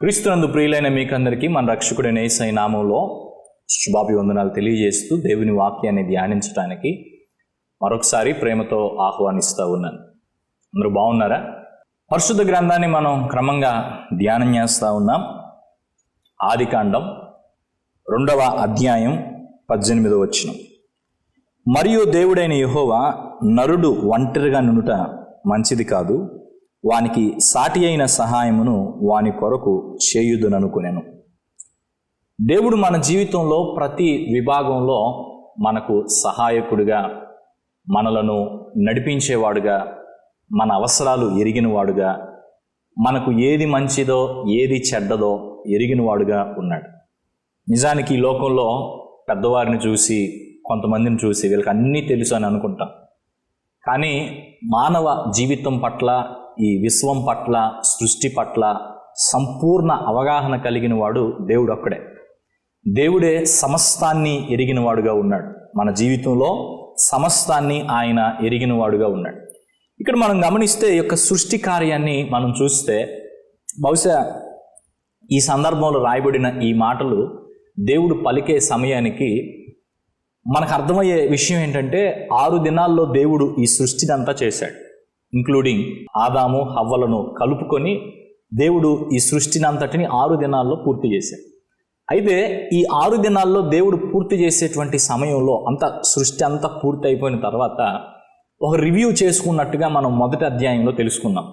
క్రీస్తునందు ప్రియులైన మీకందరికీ మన రక్షకుడైన నేసై నామంలో శుభాభివందనాలు తెలియజేస్తూ దేవుని వాక్యాన్ని ధ్యానించడానికి మరొకసారి ప్రేమతో ఆహ్వానిస్తూ ఉన్నాను. అందరూ బాగున్నారా? పరిశుద్ధ గ్రంథాన్ని మనం క్రమంగా ధ్యానం చేస్తూ ఉన్నాం. ఆదికాండం రెండవ అధ్యాయం పద్దెనిమిదవ వచ్చిన మరియు దేవుడైన యహోవా నరుడు ఒంటరిగా నుండుట మంచిది కాదు. వానికి సాటి అయిన సహాయమును వాని కొరకు చేయుదుననుకునేను. దేవుడు మన జీవితంలో ప్రతి విభాగంలో మనకు సహాయకుడిగా మనలను నడిపించేవాడుగా మన అవసరాలు ఎరిగినవాడుగా మనకు ఏది మంచిదో ఏది చెడ్డదో ఎరిగినవాడుగా ఉన్నాడు. నిజానికి ఈ లోకంలో పెద్దవారిని చూసి కొంతమందిని చూసి వీళ్ళకి అన్నీ తెలుసు అని అనుకుంటాం. కానీ మానవ జీవితం పట్ల ఈ విశ్వం పట్ల సృష్టి పట్ల సంపూర్ణ అవగాహన కలిగిన వాడు దేవుడు ఒక్కడే దేవుడే సమస్తాన్ని ఎరిగినవాడుగా ఉన్నాడు. మన జీవితంలో సమస్తాన్ని ఆయన ఎరిగినవాడుగా ఉన్నాడు. ఇక్కడ మనం గమనిస్తే ఈ యొక్క సృష్టి కార్యాన్ని మనం చూస్తే బహుశా ఈ సందర్భంలో రాయబడిన ఈ మాటలు దేవుడు పలికే సమయానికి మనకు అర్థమయ్యే విషయం ఏంటంటే ఆరు దినాల్లో దేవుడు ఈ సృష్టిదంతా చేశాడు. ఇంక్లూడింగ్ ఆదాము హవ్వలను కలుపుకొని దేవుడు ఈ సృష్టిని అంతటిని ఆరు దినాల్లో పూర్తి చేశాడు. అయితే ఈ ఆరు దినాల్లో దేవుడు పూర్తి చేసేటువంటి సమయంలో అంత సృష్టి అంతా పూర్తి అయిపోయిన తర్వాత ఒక రివ్యూ చేసుకున్నట్టుగా మనం మొదటి అధ్యాయంలో తెలుసుకున్నాం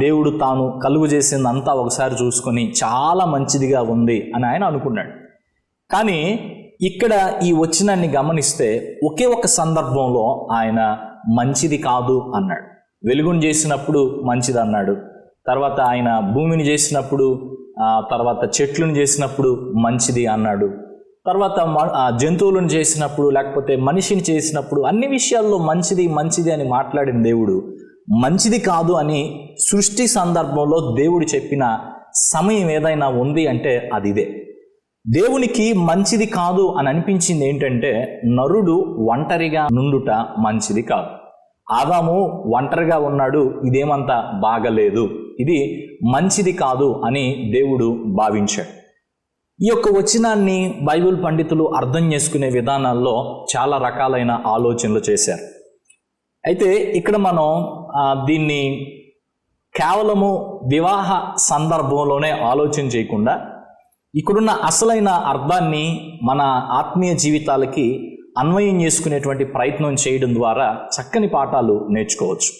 దేవుడు తాను కలుగు చేసిందంతా ఒకసారి చూసుకొని చాలా మంచిదిగా ఉంది అని ఆయన అనుకున్నాడు. కానీ ఇక్కడ ఈ వచ్చినాన్ని గమనిస్తే ఒకే ఒక సందర్భంలో ఆయన మంచిది కాదు అన్నాడు. వెలుగును చేసినప్పుడు మంచిది అన్నాడు. తర్వాత ఆయన భూమిని చేసినప్పుడు తర్వాత చెట్లను చేసినప్పుడు మంచిది అన్నాడు. తర్వాత ఆ, జంతువులను చేసినప్పుడు లేకపోతే మనిషిని చేసినప్పుడు అన్ని విషయాల్లో మంచిది మంచిది అని మాట్లాడిన దేవుడు మంచిది కాదు అని సృష్టి సందర్భంలో దేవుడు చెప్పిన సమయం ఏదైనా ఉంది అంటే అది ఇదే. దేవునికి మంచిది కాదు అని అనిపించింది ఏంటంటే నరుడు ఒంటరిగా నుండుట మంచిది కాదు. ఆదాము ఒంటరిగా ఉన్నాడు ఇదేమంత బాగలేదు. ఇది మంచిది కాదు అని దేవుడు భావించాడు. ఈ యొక్క వచనాన్ని బైబిల్ పండితులు అర్థం చేసుకునే విధానాల్లో చాలా రకాలైన ఆలోచనలు చేశారు. అయితే ఇక్కడ మనం దీన్ని కేవలము వివాహ సందర్భంలోనే ఆలోచన చేయకుండా ఇక్కడున్న అసలైన అర్థాన్ని మన ఆత్మీయ జీవితాలకి అన్వయం చేసుకునేటువంటి ప్రయత్నం చేయడం ద్వారా చక్కని పాఠాలు నేర్చుకోవచ్చు.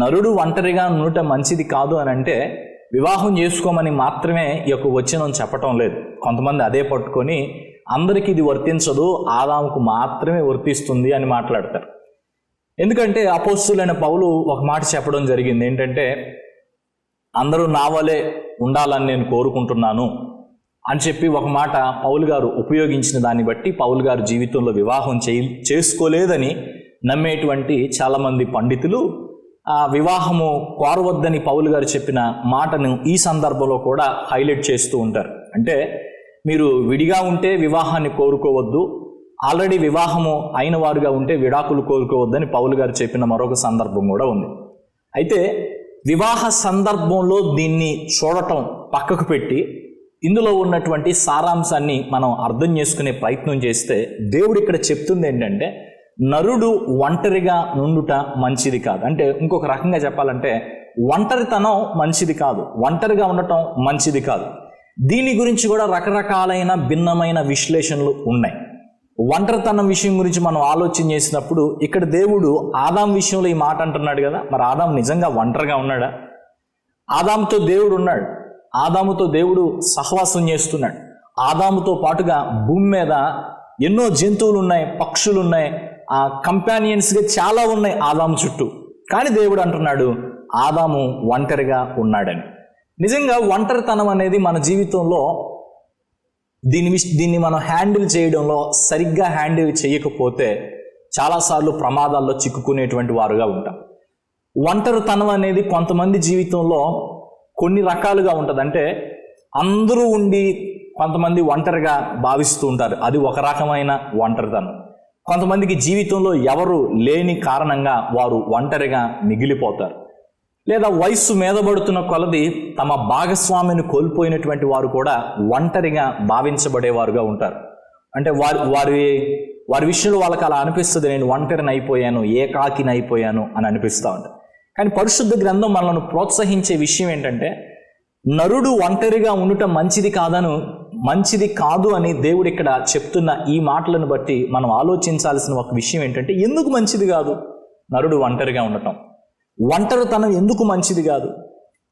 నరుడు ఒంటరిగా ఉండటం మంచిది కాదు అని అంటే వివాహం చేసుకోమని మాత్రమే ఈ యొక్క వచనం చెప్పటం లేదు. కొంతమంది అదే పట్టుకొని అందరికీ ఇది వర్తించదు ఆదాముకు మాత్రమే వర్తిస్తుంది అని మాట్లాడతారు. ఎందుకంటే అపోస్తులైన పౌలు ఒక మాట చెప్పడం జరిగింది. ఏంటంటే అందరూ నా వలే ఉండాలని నేను కోరుకుంటున్నాను. అని చెప్పి ఒక మాట పౌలు గారు ఉపయోగించిన దాన్ని బట్టి పౌలు గారు జీవితంలో వివాహం చేయి చేసుకోలేదని నమ్మేటువంటి చాలామంది పండితులు ఆ వివాహము కోరవద్దని పౌలు గారు చెప్పిన మాటను ఈ సందర్భంలో కూడా హైలైట్ చేస్తూ ఉంటారు. అంటే మీరు విడిగా ఉంటే వివాహాన్ని కోరుకోవద్దు ఆల్రెడీ వివాహము అయిన వారుగా ఉంటే విడాకులు కోరుకోవద్దని పౌలు గారు చెప్పిన మరొక సందర్భం కూడా ఉంది. అయితే వివాహ సందర్భంలో దీన్ని చూడటం పక్కకు పెట్టి ఇందులో ఉన్నటువంటి సారాంశాన్ని మనం అర్థం చేసుకునే ప్రయత్నం చేస్తే దేవుడు ఇక్కడ చెప్తుంది ఏంటంటే నరుడు ఒంటరిగా నుండుట మంచిది కాదు. అంటే ఇంకొక రకంగా చెప్పాలంటే ఒంటరితనం మంచిది కాదు. ఒంటరిగా ఉండటం మంచిది కాదు. దీని గురించి కూడా రకరకాలైన భిన్నమైన విశ్లేషణలు ఉన్నాయి. ఒంటరితనం విషయం గురించి మనం ఆలోచన చేసినప్పుడు ఇక్కడ దేవుడు ఆదాం విషయంలో ఈ మాట అంటున్నాడు కదా. మరి ఆదాం నిజంగా ఒంటరిగా ఉన్నాడా? ఆదాంతో దేవుడు ఉన్నాడు. ఆదాముతో దేవుడు సహవాసం చేస్తున్నాడు. ఆదాముతో పాటుగా భూమి మీద ఎన్నో జంతువులు ఉన్నాయి పక్షులు ఉన్నాయి ఆ కంపానియన్స్గా చాలా ఉన్నాయి ఆదాము చుట్టూ. కానీ దేవుడు అంటున్నాడు ఆదాము ఒంటరిగా ఉన్నాడని. నిజంగా ఒంటరితనం అనేది మన జీవితంలో దీని దీన్ని మనం హ్యాండిల్ చేయడంలో సరిగ్గా హ్యాండిల్ చేయకపోతే చాలాసార్లు ప్రమాదాల్లో చిక్కుకునేటువంటి వారుగా ఉంటాం. ఒంటరితనం అనేది కొంతమంది జీవితంలో కొన్ని రకాలుగా ఉంటుంది. అంటే అందరూ ఉండి కొంతమంది ఒంటరిగా భావిస్తూ ఉంటారు. అది ఒక రకమైన ఒంటరితనం. కొంతమందికి జీవితంలో ఎవరు లేని కారణంగా వారు ఒంటరిగా మిగిలిపోతారు. లేదా వయస్సు మీదబడుతున్న కొలది తమ భాగస్వామిని కోల్పోయినటువంటి వారు కూడా ఒంటరిగా భావించబడేవారుగా ఉంటారు. అంటే వారి వారి వారి విషయంలో వాళ్ళకి అలా అనిపిస్తుంది నేను ఒంటరిని అయిపోయాను ఏకాకిని అయిపోయాను అని అనిపిస్తూ ఉంటుంది. కానీ పరిశుద్ధ గ్రంథం మనల్ని ప్రోత్సహించే విషయం ఏంటంటే నరుడు ఒంటరిగా ఉండటం మంచిది కాదను మంచిది కాదు అని దేవుడు ఇక్కడ చెప్తున్న ఈ మాటలను బట్టి మనం ఆలోచించాల్సిన ఒక విషయం ఏంటంటే ఎందుకు మంచిది కాదు? నరుడు ఒంటరిగా ఉండటం. ఒంటరితనం ఎందుకు మంచిది కాదు?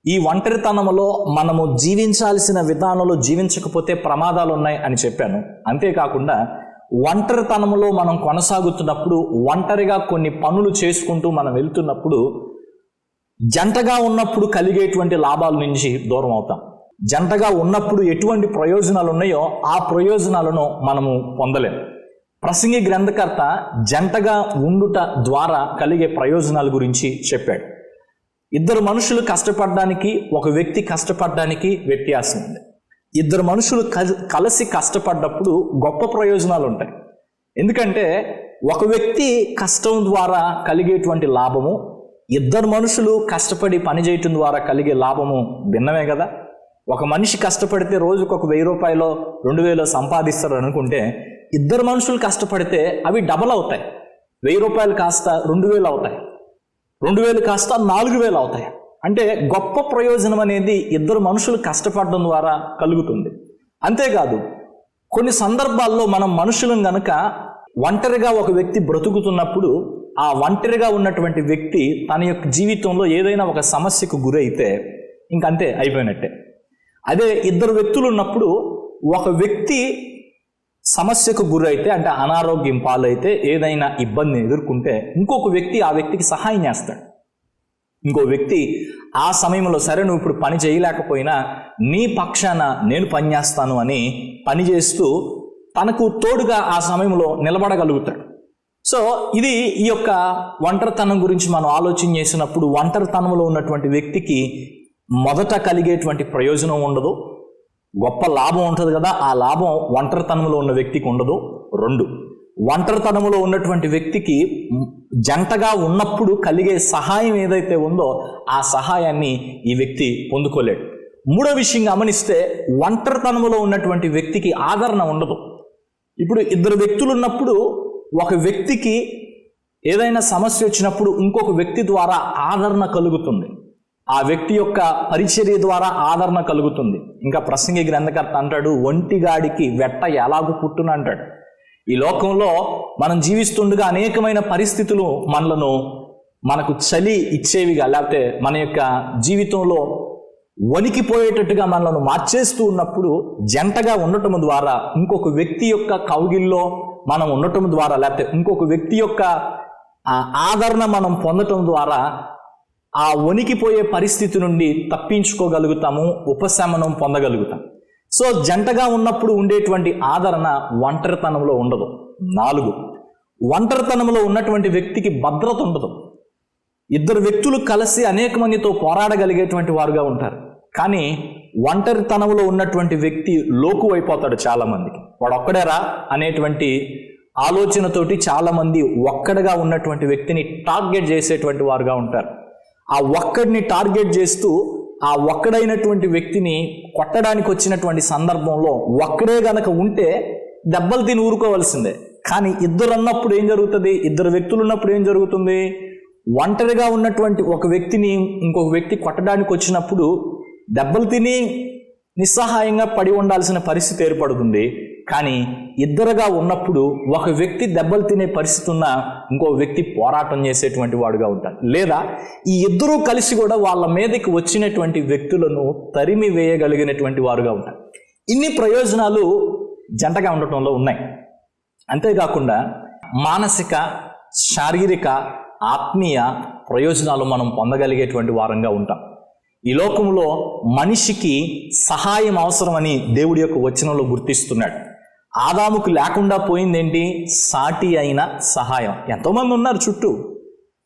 ఈ ఒంటరితనంలో మనము జీవించాల్సిన విధానంలో జీవించకపోతే ప్రమాదాలు ఉన్నాయి అని చెప్పాను. అంతేకాకుండా ఒంటరితనంలో మనం కొనసాగుతున్నప్పుడు ఒంటరిగా కొన్ని పనులు చేసుకుంటూ మనం వెళ్తున్నప్పుడు జంటగా ఉన్నప్పుడు కలిగేటువంటి లాభాల నుంచి దూరం అవుతాం. జంటగా ఉన్నప్పుడు ఎటువంటి ప్రయోజనాలు ఉన్నాయో ఆ ప్రయోజనాలను మనము పొందలేం. ప్రసంగి గ్రంథకర్త జంటగా ఉండుట ద్వారా కలిగే ప్రయోజనాల గురించి చెప్పాడు. ఇద్దరు మనుషులు కష్టపడడానికి ఒక వ్యక్తి కష్టపడడానికి వ్యత్యాసం ఉంది. ఇద్దరు మనుషులు కలిసి కష్టపడ్డప్పుడు గొప్ప ప్రయోజనాలు ఉంటాయి ఎందుకంటే ఒక వ్యక్తి కష్టం ద్వారా కలిగేటువంటి లాభము ఇద్దరు మనుషులు కష్టపడి పని చేయటం ద్వారా కలిగే లాభము భిన్నమే కదా? ఒక మనిషి కష్టపడితే రోజుకు ఒక వెయ్యి రూపాయలు రెండు వేలు సంపాదిస్తారు అనుకుంటే ఇద్దరు మనుషులు కష్టపడితే అవి డబల్ అవుతాయి. వెయ్యి రూపాయలు కాస్త రెండు వేలు అవుతాయి. రెండు వేలు కాస్త నాలుగు వేలు అవుతాయి. అంటే గొప్ప ప్రయోజనం అనేది ఇద్దరు మనుషులు కష్టపడడం ద్వారా కలుగుతుంది. అంతేకాదు కొన్ని సందర్భాల్లో మనం మనుషులను గనక ఒంటరిగా ఒక వ్యక్తి బ్రతుకుతున్నప్పుడు ఆ ఒంటరిగా ఉన్నటువంటి వ్యక్తి తన యొక్క జీవితంలో ఏదైనా ఒక సమస్యకు గురైతే ఇంకంతే అయిపోయినట్టే. అదే ఇద్దరు వ్యక్తులు ఉన్నప్పుడు ఒక వ్యక్తి సమస్యకు గురైతే అంటే అనారోగ్యం పాలైతే ఏదైనా ఇబ్బందిని ఎదుర్కొంటే ఇంకొక వ్యక్తి ఆ వ్యక్తికి సహాయం చేస్తాడు. ఇంకో వ్యక్తి ఆ సమయంలో సరే నువ్వు ఇప్పుడు పని చేయలేకపోయినా నీ పక్షాన నేను పని చేస్తాను అని పని చేస్తూ తనకు తోడుగా ఆ సమయంలో నిలబడగలుగుతాడు. సో ఇది ఈ యొక్క ఒంటరితనం గురించి మనం ఆలోచన చేసినప్పుడు ఒంటరితనంలో ఉన్నటువంటి వ్యక్తికి మొదట కలిగేటువంటి ప్రయోజనం ఉండదు. గొప్ప లాభం ఉంటుంది కదా ఆ లాభం ఒంటరితనంలో ఉన్న వ్యక్తికి ఉండదు. రెండు ఒంటరితనంలో ఉన్నటువంటి వ్యక్తికి జంటగా ఉన్నప్పుడు కలిగే సహాయం ఏదైతే ఉందో ఆ సహాయాన్ని ఈ వ్యక్తి పొందుకోలేడు. మూడో విషయం గమనిస్తే ఒంటరితనంలో ఉన్నటువంటి వ్యక్తికి ఆదరణ ఉండదు. ఇప్పుడు ఇద్దరు వ్యక్తులు ఉన్నప్పుడు ఒక వ్యక్తికి ఏదైనా సమస్య వచ్చినప్పుడు ఇంకొక వ్యక్తి ద్వారా ఆదరణ కలుగుతుంది. ఆ వ్యక్తి యొక్క పరిచర్య ద్వారా ఆదరణ కలుగుతుంది. ఇంకా ప్రసంగి గ్రంథకర్త అంటాడు ఒంటిగాడికి వెట్ట ఎలాగూ పుట్టును అంటాడు. ఈ లోకంలో మనం జీవిస్తుండగా అనేకమైన పరిస్థితులు మనలను మనకు చలి ఇచ్చేవిగా లేకపోతే మన యొక్క జీవితంలో వణికిపోయేటట్టుగా మనలను మార్చేస్తూ ఉన్నప్పుడు జంటగా ఉండటం ద్వారా ఇంకొక వ్యక్తి యొక్క కౌగిల్లో మనం ఉండటం ద్వారా లేకపోతే ఇంకొక వ్యక్తి యొక్క ఆదరణ మనం పొందటం ద్వారా ఆ వణికిపోయే పరిస్థితి నుండి తప్పించుకోగలుగుతాము ఉపశమనం పొందగలుగుతాం. సో జంటగా ఉన్నప్పుడు ఉండేటువంటి ఆదరణ ఒంటరితనంలో ఉండదు. నాలుగు ఒంటరితనంలో ఉన్నటువంటి వ్యక్తికి భద్రత ఉండదు. ఇద్దరు వ్యక్తులు కలిసి అనేక మందితో పోరాడగలిగేటువంటి వారుగా ఉంటారు. కానీ ఒంటరితనంలో ఉన్నటువంటి వ్యక్తి లోకు అయిపోతాడు చాలా మందికి వాడు ఒక్కడేరా అనేటువంటి ఆలోచనతోటి చాలా మంది ఒక్కడగా ఉన్నటువంటి వ్యక్తిని టార్గెట్ చేసేటువంటి వారుగా ఉంటారు. ఆ ఒక్కడిని టార్గెట్ చేస్తూ ఆ ఒక్కడైనటువంటి వ్యక్తిని కొట్టడానికి వచ్చినటువంటి సందర్భంలో ఒక్కడే గనక ఉంటే దెబ్బలు తిని ఊరుకోవాల్సిందే. కానీ ఇద్దరు అన్నప్పుడు ఏం జరుగుతుంది? ఇద్దరు వ్యక్తులు ఉన్నప్పుడు ఏం జరుగుతుంది? ఒంటరిగా ఉన్నటువంటి ఒక వ్యక్తిని ఇంకొక వ్యక్తి కొట్టడానికి వచ్చినప్పుడు దెబ్బలు తిని నిస్సహాయంగా పడి ఉండాల్సిన పరిస్థితి ఏర్పడుతుంది. కానీ ఇద్దరుగా ఉన్నప్పుడు ఒక వ్యక్తి దెబ్బలు తినే పరిస్థితి ఉన్న ఇంకో వ్యక్తి పోరాటం చేసేటువంటి వాడుగా ఉంటాడు. లేదా ఈ ఇద్దరూ కలిసి కూడా వాళ్ళ మీదకి వచ్చినటువంటి వ్యక్తులను తరిమి వేయగలిగినటువంటి వారుగా ఉంటారు. ఇన్ని ప్రయోజనాలు జంటగా ఉండటంలో ఉన్నాయి. అంతేకాకుండా మానసిక శారీరక ఆత్మీయ ప్రయోజనాలు మనం పొందగలిగేటువంటి వారంగా ఉంటాం. ఈ లోకంలో మనిషికి సహాయం అవసరమని దేవుడి యొక్క వచనంలో గుర్తిస్తున్నాడు. ఆదాముకు లేకుండా పోయిందేంటి? సాటి అయిన సహాయం. ఎంతోమంది ఉన్నారు చుట్టూ.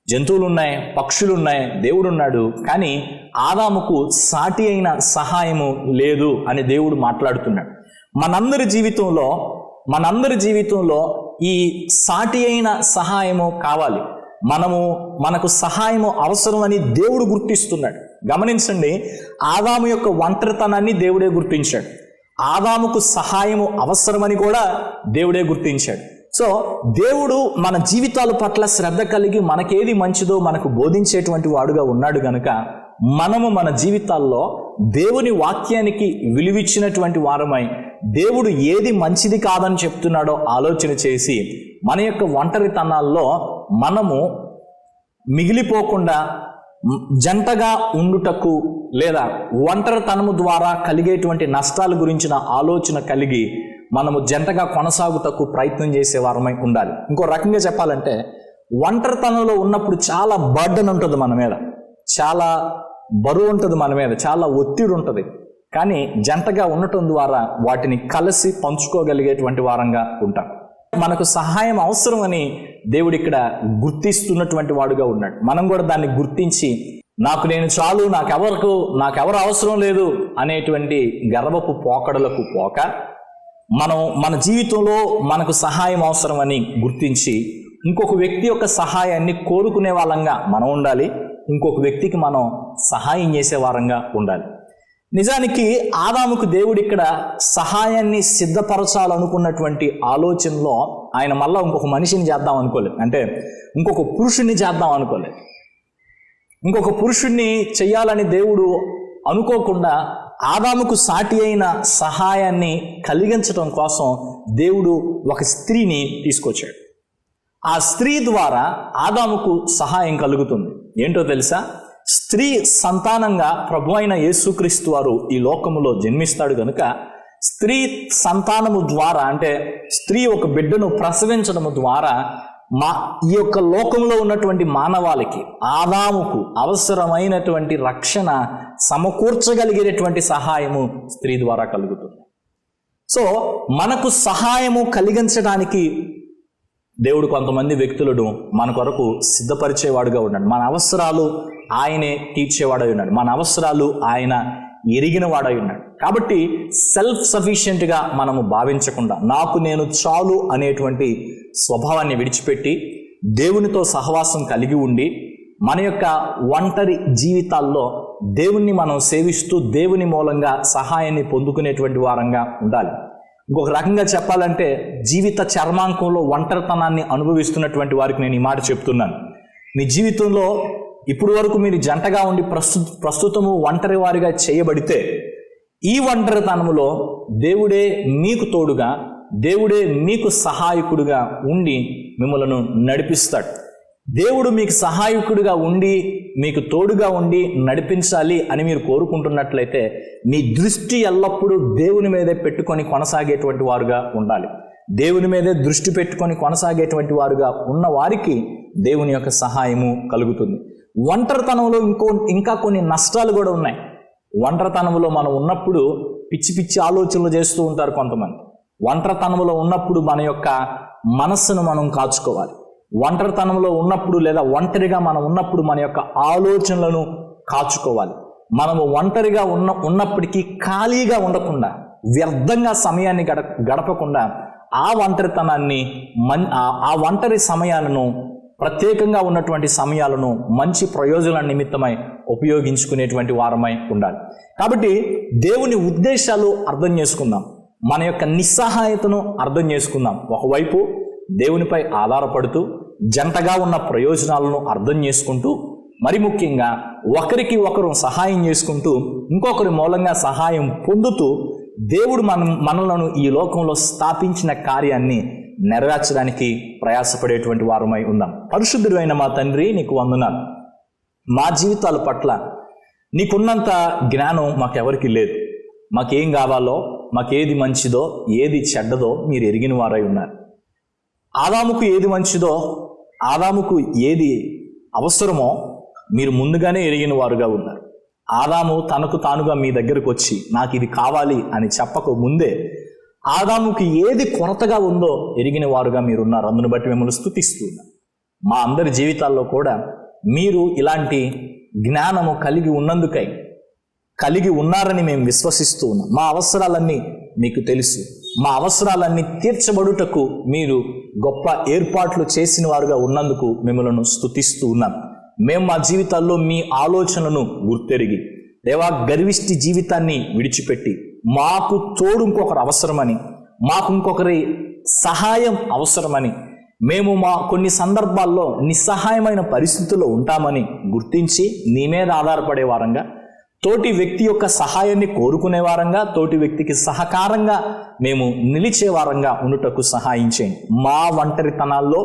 జంతువులు ఉన్నాయి పక్షులు ఉన్నాయి దేవుడు ఉన్నాడు కానీ ఆదాముకు సాటి అయిన సహాయము లేదు అని దేవుడు మాట్లాడుతున్నాడు. మనందరి జీవితంలో మనందరి జీవితంలో ఈ సాటి అయిన సహాయము కావాలి. మనము మనకు సహాయము అవసరమని దేవుడు గుర్తిస్తున్నాడు. గమనించండి ఆదాము యొక్క ఒంటరితనాన్ని దేవుడే గుర్తించాడు. ఆదాముకు సహాయము అవసరమని కూడా దేవుడే గుర్తించాడు. సో దేవుడు మన జీవితాల పట్ల శ్రద్ధ కలిగి మనకేది మంచిదో మనకు బోధించేటువంటి వాడుగా ఉన్నాడు గనుక మనము మన జీవితాల్లో దేవుని వాక్యానికి విలువిచ్చినటువంటి వారమై దేవుడు ఏది మంచిది కాదని చెప్తున్నాడో ఆలోచన చేసి మన యొక్క ఒంటరితనాల్లో మనము మిగిలిపోకుండా జంటగా ఉండుటకు లేదా ఒంటరితనము ద్వారా కలిగేటువంటి నష్టాల గురించిన ఆలోచన కలిగి మనము జంటగా కొనసాగుటకు ప్రయత్నం చేసే వారమై ఉండాలి. ఇంకో రకంగా చెప్పాలంటే ఒంటరితనంలో ఉన్నప్పుడు చాలా బర్డన్ ఉంటుంది మన మీద. చాలా బరువు ఉంటుంది మన మీద చాలా ఒత్తిడి ఉంటుంది. కానీ జంటగా ఉండటం ద్వారా వాటిని కలిసి పంచుకోగలిగేటువంటి వారంగా ఉంటాం. మనకు సహాయం అవసరమని దేవుడు ఇక్కడ గుర్తిస్తున్నటువంటి వాడుగా ఉన్నాడు. మనం కూడా దాన్ని గుర్తించి నాకు నేను చాలు నాకెవరకు నాకెవరు అవసరం లేదు అనేటువంటి గర్వపు పోకడలకు పోక మనం మన జీవితంలో మనకు సహాయం అవసరమని గుర్తించి ఇంకొక వ్యక్తి యొక్క సహాయాన్ని కోరుకునే వాళ్ళంగా మనం ఉండాలి. ఇంకొక వ్యక్తికి మనం సహాయం చేసే వారంగా ఉండాలి. నిజానికి ఆదాముకు దేవుడు ఇక్కడ సహాయాన్ని సిద్ధపరచాలనుకున్నటువంటి ఆలోచనలో ఆయన మళ్ళీ ఇంకొక మనిషిని చేద్దాం అనుకోలేదు. అంటే ఇంకొక పురుషుణ్ణి చేద్దాం అనుకోలేదు. ఇంకొక పురుషుణ్ణి చెయ్యాలని దేవుడు అనుకోకుండా ఆదాముకు సాటి అయిన సహాయాన్ని కలిగించడం కోసం దేవుడు ఒక స్త్రీని తీసుకొచ్చాడు. ఆ స్త్రీ ద్వారా ఆదాముకు సహాయం కలుగుతుంది. ఏంటో తెలుసా? స్త్రీ సంతానంగా ప్రభు అయిన యేసుక్రీస్తు వారు ఈ లోకములో జన్మిస్తాడు కనుక స్త్రీ సంతానము ద్వారా అంటే స్త్రీ ఒక బిడ్డను ప్రసవించడము ద్వారా మా ఈ యొక్క లోకంలో ఉన్నటువంటి మానవాళికి ఆదాముకు అవసరమైనటువంటి రక్షణ సమకూర్చగలిగేటువంటి సహాయము స్త్రీ ద్వారా కలుగుతుంది. సో మనకు సహాయము కలిగించడానికి దేవుడు కొంతమంది వ్యక్తులను మన కొరకు సిద్ధపరిచేవాడుగా ఉన్నాడు. మన అవసరాలు ఆయనే తీర్చేవాడై ఉన్నాడు. మన అవసరాలు ఆయన ఎరిగిన వాడై ఉన్నాడు. కాబట్టి సెల్ఫ్ సఫిషియెంట్గా మనము భావించకుండా నాకు నేను చాలు అనేటువంటి స్వభావాన్ని విడిచిపెట్టి దేవునితో సహవాసం కలిగి ఉండి మన యొక్క ఒంటరి జీవితాల్లో దేవుణ్ణి మనం సేవిస్తూ దేవుని మూలంగా సహాయాన్ని పొందుకునేటువంటి వారంగా ఉండాలి. ఇంకొక రకంగా చెప్పాలంటే జీవిత చర్మాంకంలో ఒంటరితనాన్ని అనుభవిస్తున్నటువంటి వారికి నేను ఈ మాట చెప్తున్నాను. మీ జీవితంలో ఇప్పుడు వరకు మీరు జంటగా ఉండి ప్రస్తుత ప్రస్తుతము ఒంటరి వారిగా చేయబడితే ఈ ఒంటరితనములో దేవుడే మీకు తోడుగా దేవుడే మీకు సహాయకుడుగా ఉండి మిమ్మలను నడిపిస్తాడు. దేవుడు మీకు సహాయకుడిగా ఉండి మీకు తోడుగా ఉండి నడిపించాలి అని మీరు కోరుకుంటున్నట్లయితే మీ దృష్టి ఎల్లప్పుడూ దేవుని మీదే పెట్టుకొని కొనసాగేటువంటి వారుగా ఉండాలి. దేవుని మీదే దృష్టి పెట్టుకొని కొనసాగేటువంటి వారుగా ఉన్న వారికి దేవుని యొక్క సహాయము కలుగుతుంది. ఒంటరితనంలో ఇంకో ఇంకా కొన్ని నష్టాలు కూడా ఉన్నాయి. ఒంటరితనంలో మనం ఉన్నప్పుడు పిచ్చి పిచ్చి ఆలోచనలు చేస్తూ ఉంటారు కొంతమంది. ఒంటరితనంలో ఉన్నప్పుడు మన యొక్క మనస్సును మనం కాచుకోవాలి. ఒంటరితనంలో ఉన్నప్పుడు లేదా ఒంటరిగా మనం ఉన్నప్పుడు మన యొక్క ఆలోచనలను కాచుకోవాలి. మనము ఒంటరిగా ఉన్న ఉన్నప్పటికీ ఖాళీగా ఉండకుండా వ్యర్థంగా సమయాన్ని గడ గడపకుండా ఆ ఒంటరితనాన్ని మన్ ఆ- ఆ ఒంటరి సమయాలను ప్రత్యేకంగా ఉన్నటువంటి సమయాలను మంచి ప్రయోజనాల నిమిత్తమై ఉపయోగించుకునేటువంటి వారమై ఉండాలి. కాబట్టి దేవుని ఉద్దేశాలు అర్థం చేసుకుందాం. మన యొక్క నిస్సహాయతను అర్థం చేసుకుందాం. ఒకవైపు దేవునిపై ఆధారపడుతూ జంటగా ఉన్న ప్రయోజనాలను అర్థం చేసుకుంటూ మరి ముఖ్యంగా ఒకరికి ఒకరు సహాయం చేసుకుంటూ ఇంకొకరి మూలంగా సహాయం పొందుతూ దేవుడు మనం మనలను ఈ లోకంలో స్థాపించిన కార్యాన్ని నెరవేర్చడానికి ప్రయాసపడేటువంటి వారమై ఉందాం. పరిశుద్ధుడైన మా తండ్రి నీకు వందనాలు. మా జీవితాల పట్ల నీకున్నంత జ్ఞానం మాకెవరికి లేదు. మాకేం కావాలో మాకేది మంచిదో ఏది చెడ్డదో మీరు ఎరిగిన వారై ఉన్నారు. ఆదాముకు ఏది మంచిదో ఆదాముకు ఏది అవసరమో మీరు ముందుగానే ఎరిగిన వారుగా ఉన్నారు. ఆదాము తనకు తానుగా మీ దగ్గరకు వచ్చి నాకు ఇది కావాలి అని చెప్పక ముందే ఆదాముకి ఏది కొరతగా ఉందో ఎరిగిన వారుగా మీరున్నారు. అందును బట్టి మిమ్మల్ని స్థుతిస్తున్నారు మా అందరి జీవితాల్లో కూడా మీరు ఇలాంటి జ్ఞానము కలిగి ఉన్నందుకై కలిగి ఉన్నారని మేము విశ్వసిస్తూ ఉన్నాం. మా అవసరాలన్నీ మీకు తెలుసు. మా అవసరాలన్నీ తీర్చబడుటకు మీరు గొప్ప ఏర్పాట్లు చేసిన వారుగా ఉన్నందుకు మిమ్మలను స్తుతిస్తూ ఉన్నాం. మేము మా జీవితాల్లో మీ ఆలోచనలను గుర్తెరిగి దేవా గర్విష్టి జీవితాన్ని విడిచిపెట్టి మాకు తోడు ఇంకొకరు అవసరమని మాకు ఇంకొకరి సహాయం అవసరమని మేము మా కొన్ని సందర్భాల్లో నిస్సహాయమైన పరిస్థితుల్లో ఉంటామని గుర్తించి నీ మీద ఆధారపడే వారంగా తోటి వ్యక్తి యొక్క సహాయాన్ని కోరుకునే వారంగా తోటి వ్యక్తికి సహకారంగా మేము నిలిచే వారంగా ఉండుటకు సహాయం చేయండి. మా ఒంటరితనాల్లో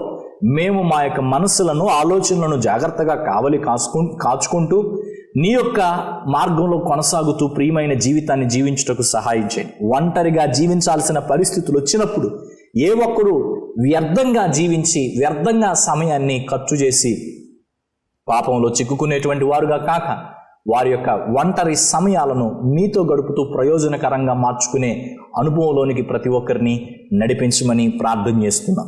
మేము మా యొక్క మనసులను ఆలోచనలను జాగ్రత్తగా కావలి కాసుకు కాచుకుంటూ నీ యొక్క మార్గంలో కొనసాగుతూ ప్రియమైన జీవితాన్ని జీవించుటకు సహాయం చేయండి. ఒంటరిగా జీవించాల్సిన పరిస్థితులు వచ్చినప్పుడు ఏ ఒక్కరు వ్యర్థంగా జీవించి వ్యర్థంగా సమయాన్ని ఖర్చు చేసి పాపంలో చిక్కుకునేటువంటి వారుగా కాక వారి యొక్క ఒంటరి సమయాలను మీతో గడుపుతూ ప్రయోజనకరంగా మార్చుకునే అనుభవంలోనికి ప్రతి ఒక్కరిని నడిపించమని ప్రార్థన చేస్తున్నాం.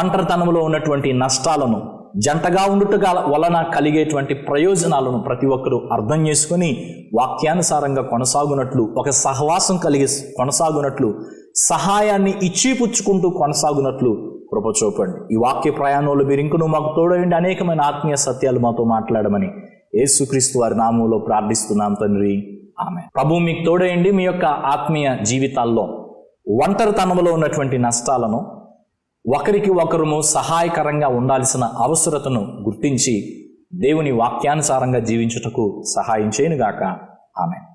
ఒంటరితనంలో ఉన్నటువంటి నష్టాలను జంటగా ఉండుట వలన కలిగేటువంటి ప్రయోజనాలను ప్రతి ఒక్కరూ అర్థం చేసుకొని వాక్యానుసారంగా కొనసాగునట్లు ఒక సహవాసం కలిగి కొనసాగునట్లు సహాయాన్ని ఇచ్చిపుచ్చుకుంటూ కొనసాగునట్లు కృప చూపండి ఈ వాక్య ప్రయాణంలో మీరు ఇంకనూ మాకు తోడయండి అనేకమైన ఆత్మీయ సత్యాలు మాతో మాట్లాడమని యేసుక్రీస్తు వారి నామంలో ప్రార్థిస్తున్నాం తండ్రి. ఆమె ప్రభు మీకు తోడయండి మీ యొక్క ఆత్మీయ జీవితాల్లో ఒంటరితనంలో ఉన్నటువంటి నష్టాలను ఒకరికి ఒకరుము సహాయకరంగా ఉండాల్సిన అవసరతను గుర్తించి దేవుని వాక్యానుసారంగా జీవించుటకు సహాయం చేయనుగాక. ఆమె